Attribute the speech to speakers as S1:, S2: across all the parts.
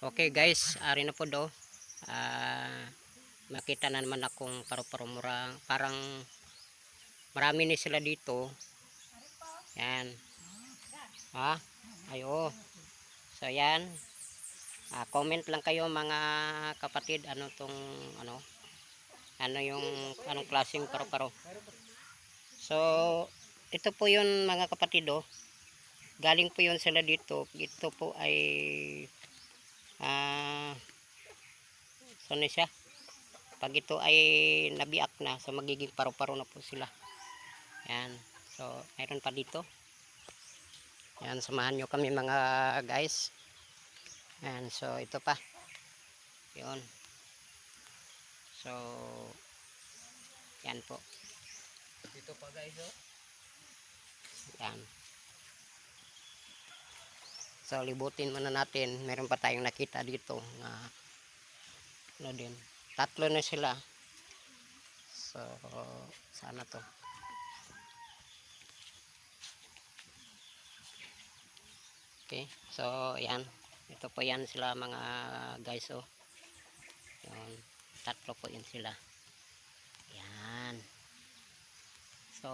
S1: Okay guys, ari na po do. Ah, makita na naman akong paro-paro mura. Parang marami ni sila dito. Yan. Ha? Ayo. So yan. Ah, comment lang kayo mga kapatid ano tong ano ano yung anong klaseng paro-paro. So ito po yun mga kapatid oh. Galing po yun sila dito. Ito po ay ah so na siya? Pag ito ay nabiak na so magiging paro-paro na po sila. Yan. So mayroon pa dito. Yan samahan nyo kami mga guys. Yan so ito pa. Yun. So yan po.
S2: Dito pa guys oh.
S1: yan So libutin muna natin. Meron pa tayong nakita dito na ano din. Tatlo na sila. So sana to. Okay. So yan. Ito po yan sila mga guys oh. Yan. Tatlo po yan sila. Yan. So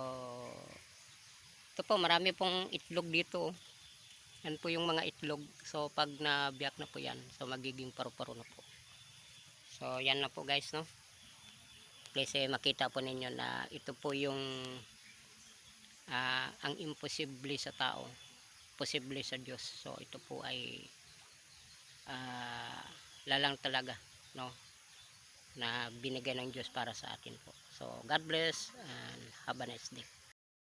S1: ito po marami pong itlog dito. oh. Yan po yung mga itlog. So pag nabiyak na po yan, so magiging paru-paro na po. So yan na po guys no. Please eh, makita po ninyo na ito po yung ah, ang imposible sa tao, posible sa Diyos. So ito po ay ah, lalang talaga no na binigay ng Diyos para sa atin po. So God bless and have a nice day.